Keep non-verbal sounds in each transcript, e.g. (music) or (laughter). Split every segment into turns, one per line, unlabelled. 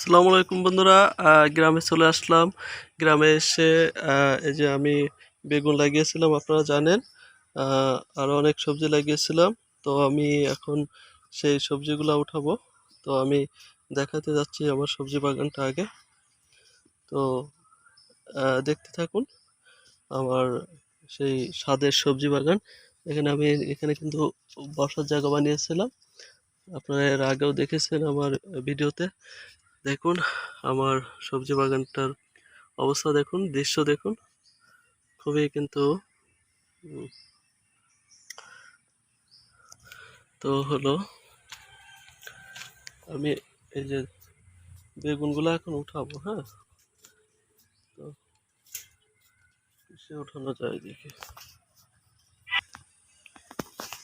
আসসালামু আলাইকুম বন্ধুরা গ্রামে চলে আসলাম। গ্রামে এসে এই যে আমি বেগুন লাগিয়েছিলাম, আপনারা জানেন আরও অনেক সবজি লাগিয়েছিলাম। তো আমি এখন সেই সবজিগুলো উঠাবো। তো আমি দেখাতে যাচ্ছি আমার সবজি বাগানটা আগে। তো দেখতে থাকুন, আমার সেই স্বাদের সবজি বাগান। এখানে আমি, এখানে কিন্তু বসার জায়গা বানিয়েছিলাম। আপনারা এর আগেও দেখেছেন আমার ভিডিওতে। দেখুন আমার সবজি বাগানটার অবস্থা দেখুন দৃশ্য দেখুন। খুবই কিন্তু তো হলো আমি এই যে বেগুনগুলো এখন উঠাবো হ্যাঁ? তো কিসে উঠানো যায়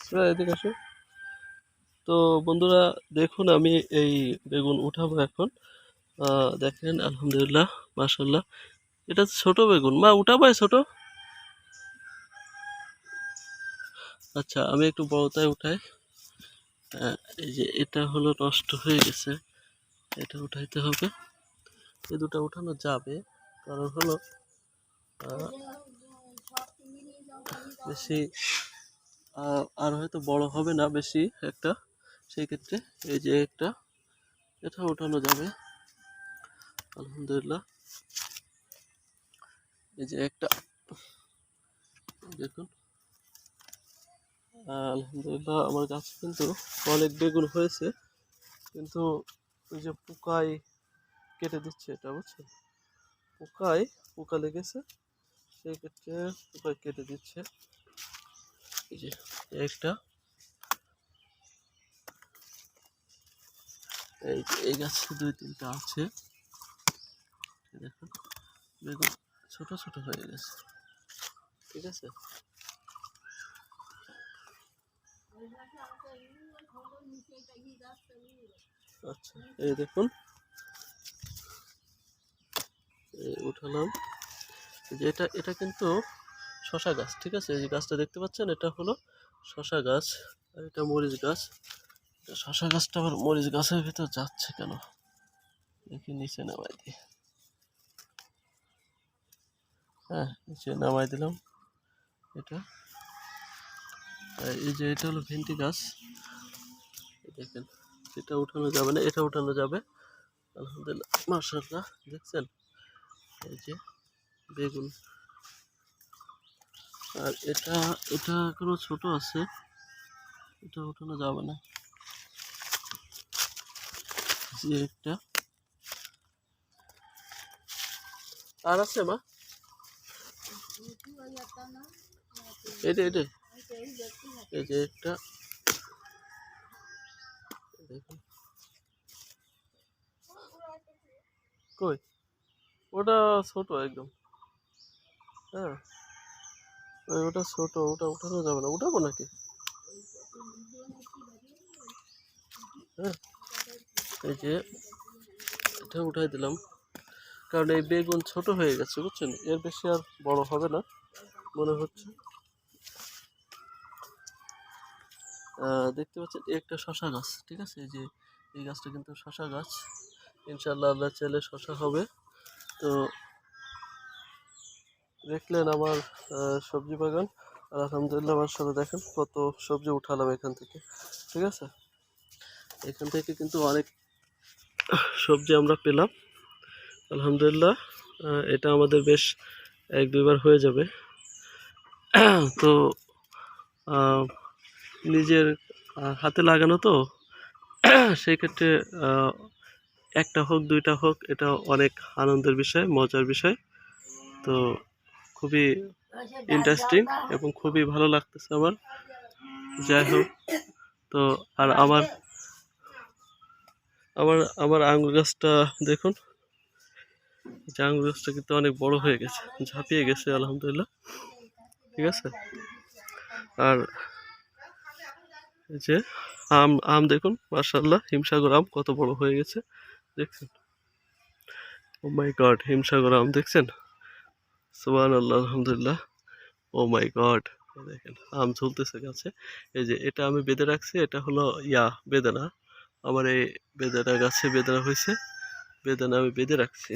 শ্রেয়া, এদিকে আসো। তো বন্ধুরা দেখুন আমি এই বেগুন উঠাবো এখন। দেখেন আলহামদুলিল্লাহ মাশাল্লাহ এটা ছোট বেগুন। মা উঠাবাই ছোট। আচ্ছা আমি একটু বড়টাই উঠাই। আহ, এই যে এটা হলো নষ্ট হয়ে গেছে। এটা উঠাইতে হবে। এই দুটো উঠানো যাবে। কারণ হলো বেশি আর হয়তো বড় হবে না বেশি একটা। সেই ক্ষেত্রে এই যে একটা, এটা উঠানো যাবে। আলহামদুলিল্লাহ। এই যে একটা, দেখুন। আলহামদুলিল্লাহ, আমার গাছে কিন্তু অনেক বেগুন হয়েছে, কিন্তু ওই যে পোকায় কেটে দিচ্ছে এটা, বুঝছেন? পোকায়, পোকা লেগেছে, সেই ক্ষেত্রে পোকায় কেটে দিচ্ছে। এই যে, একটা। এই এই গাছে দুই তিনটা আছে। দেখুন, বেগুন ছোট ছোট হয়ে গেছে। ঠিক আছে? আচ্ছা এই দেখুন। উঠালাম। যে এটা এটা কিন্তু শশা গাছ, ঠিক আছে? এই গাছটা দেখতে পাচ্ছেন? এটা হলো শশা গাছ আর এটা মরিচ গাছ। শশা গাছটা আবার মরিচ গাছের ভিতর যাচ্ছে কেন? দেখি নিচে নামাই দিই। হ্যাঁ নিচে নামাই দিলাম। এটা। এই যে এটা হলো ভেন্টি গাছ। দেখেন, এটা উঠানো যাবে না, এটা উঠানো যাবে। আলহামদুলিল্লাহ মার্শাল্লাহ দেখছেন? এই যে বেগুন। আর এটা এটা এখনও ছোট আছে। এটা উঠানো যাবে না। একটা। আর আছে, মা? এটা এটা এই যে। একটা। কই? ওটা ছোট একদম। হ্যাঁ। ওটা ছোট, ওটা উঠানো যাবে না। উঠাবো নাকি? হ্যাঁ। এই যে এটা উঠাই দিলাম। কারণ এই বেগুন ছোট হয়ে গেছে, বুঝছেন? এর বেশি আর বড় হবে না, মনে হচ্ছে। দেখতে পাচ্ছেন একটা শশা গাছ, ঠিক আছে? এই যে, এই গাছটা কিন্তু শশা গাছ। ইনশাল্লাহ আল্লাহ চাইলে শশা হবে। তো দেখলেন আমার সবজি বাগান। আর আলহামদুলিল্লাহ আমার সাথে দেখেন কত সবজি উঠালাম এখান থেকে, ঠিক আছে? এখান থেকে কিন্তু অনেক সবজি আমরা পেলাম। আলহামদুলিল্লাহ এটা আমাদের বেশ এক দুইবার হয়ে যাবে। (clears throat) তো নিজের হাতে লাগানো তো। (clears throat) সেই ক্ষেত্রে একটা হোক, দুইটা হোক, এটা অনেক আনন্দের বিষয়, মজার বিষয়। তো, খুবই ইন্টারেস্টিং এবং খুবই ভালো লাগতেছে আমার। যাই হোক, তো, আর আমার আমার আমার আঙ্গুর গাছটা দেখুন। যে আঙ্গুর গাছটা কিন্তু অনেক বড় হয়ে গেছে, ঝাঁপিয়ে গেছে, আলহামদুলিল্লাহ। ঠিক আছে? আর যে আম আম দেখুন মার্শাল্লাহ হিমসাগর আম কত বড় হয়ে গেছে, দেখছেন? ও মাই গড হিমসাগর আম, দেখছেন? সুবান আল্লাহ আলহামদুলিল্লাহ ও মাই গড দেখেন, আম ঝুলতেছে গাছে। এই যে এটা আমি বেঁধে রাখছি, এটা হলো, ইয়া, বেদানা। আমার এই বেদানা গাছে বেদানা হয়েছে। বেদনা আমি বেঁধে রাখছি।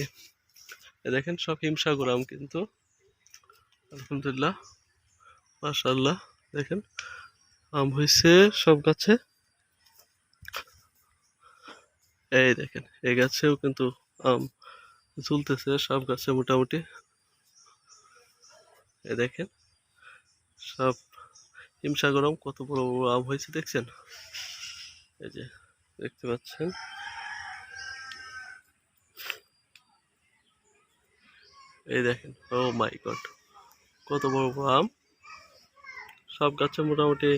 দেখেন সব হিমসাগর আম কিন্তু। আলহামদুলিল্লাহ। মাশাল্লাহ দেখেন, আম হয়েছে সব গাছে। এই দেখেন এই গাছেও কিন্তু আম ঝুলতেছে সব গাছে মোটামুটি। এ দেখেন, সব হিমসাগর আম কত বড় বড় আম হয়েছে, দেখছেন? এই যে দেখতে পাচ্ছেন। এই দেখেন ও মাই গড কত বড় বড় আম। সব গাছে মোটামুটি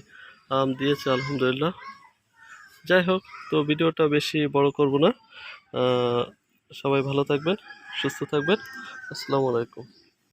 আম দিয়েছে, আলহামদুলিল্লাহ। যাই হোক, তো ভিডিওটা বেশি বড় করব না। সবাই ভালো থাকবেন, সুস্থ থাকবেন। আসসালামু আলাইকুম।